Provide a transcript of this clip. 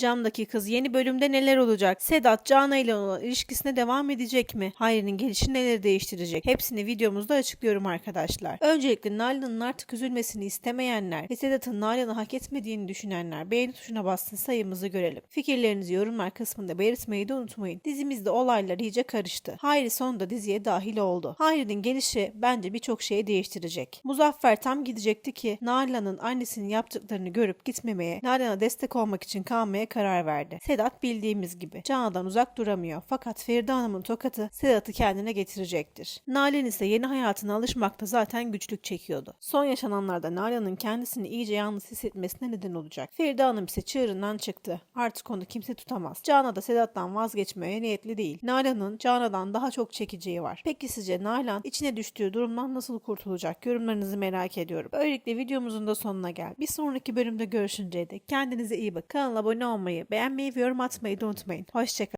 Camdaki kız yeni bölümde neler olacak? Sedat Cana ile olan ilişkisine devam edecek mi? Hayri'nin gelişi neleri değiştirecek? Hepsini videomuzda açıklıyorum arkadaşlar. Öncelikle Nalan'ın artık üzülmesini istemeyenler ve Sedat'ın Nalan'ı hak etmediğini düşünenler beğeni tuşuna bassın sayımızı görelim. Fikirlerinizi yorumlar kısmında belirtmeyi de unutmayın. Dizimizde olaylar iyice karıştı. Hayri sonunda diziye dahil oldu. Hayri'nin gelişi bence birçok şeyi değiştirecek. Muzaffer tam gidecekti ki Nalan'ın annesinin yaptıklarını görüp gitmemeye, Nalan'a destek olmak için kalmaya karar verdi. Sedat bildiğimiz gibi Canan'dan uzak duramıyor fakat Feride Hanım'ın tokatı Sedat'ı kendine getirecektir. Nalan ise yeni hayatına alışmakta zaten güçlük çekiyordu. Son yaşananlarda Nalan'ın kendisini iyice yalnız hissetmesine neden olacak. Feride Hanım ise çığırından çıktı. Artık onu kimse tutamaz. Cana da Sedat'tan vazgeçmeye niyetli değil. Nalan'ın Cana'dan daha çok çekeceği var. Peki sizce Nalan içine düştüğü durumdan nasıl kurtulacak? Yorumlarınızı merak ediyorum. Böylelikle videomuzun da sonuna gel. Bir sonraki bölümde görüşünceye dek kendinize iyi bakın. Kanala abone olmayı, beğenmeyi ve yorum atmayı da unutmayın. Hoşçakalın.